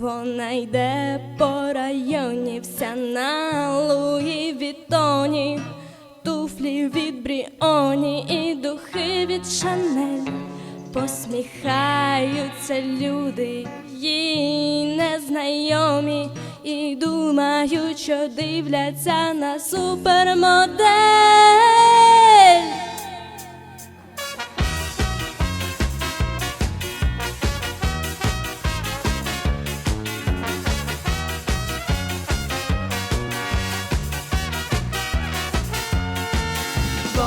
Вона йде по районі, вся на Луї Вітоні, туфлі від Бріоні і духи від Шанель. Посміхаються люди, їй незнайомі, і думають, що дивляться на супермодель.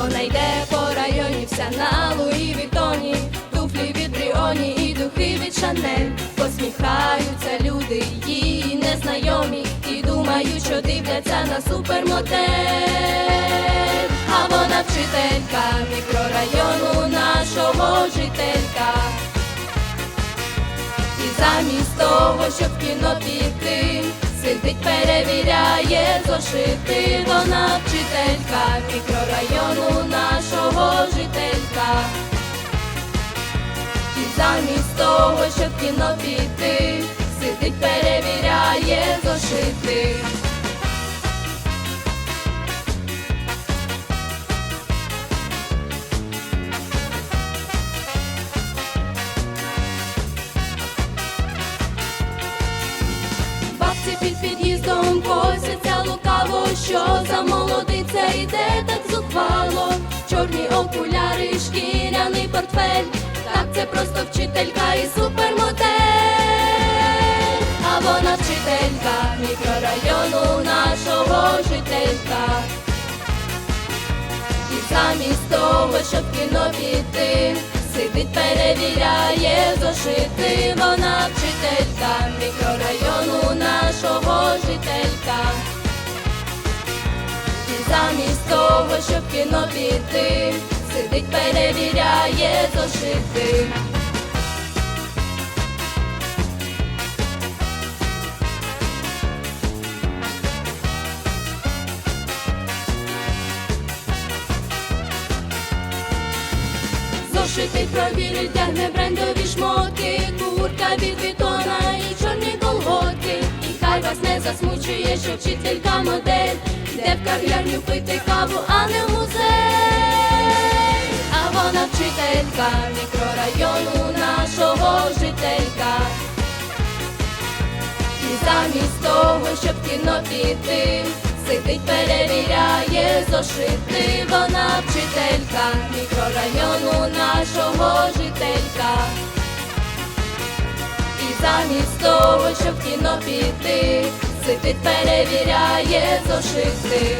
Вона йде по районі, вся на Луї Вітоні, туфлі від Бріоні і духи від Шанель. Посміхаються люди, її незнайомі, і думають, що дивляться на супермодель. А вона вчителька мікрорайону нашого жителька. І замість того, щоб в кіно піти, сидить, перевіряє зошити. Вона вчителька мікрорайону нашого жителька. І замість того, щоб кіно піти, сидить, перевіряє зошити. Бабці під під'їздом косяться лукаво, що за молодиця йде так зухвало. Чорні окуляри, шкіряний портфель. Так це просто вчителька і супермодель. А вона вчителька мікрорайону нашого жителька. І замість того, щоб кіно піти, сидить, перевіряє зошити. Замість того, щоб кіно піти, сидить, перевіряє зошити. Зошитий провірить, тягне брендові шмотки, куртка від бетона і чорні колготки. І хай вас не засмучує, що вчителька модель йде в кав'ярню пити каву, а не в музей. А вона вчителька мікрорайону нашого жителька. І замість того, щоб кіно піти, сидить, перевіряє зошити. Вона вчителька мікрорайону нашого жителька. І замість того, щоб кіно піти, сидить, перевіряє зошити.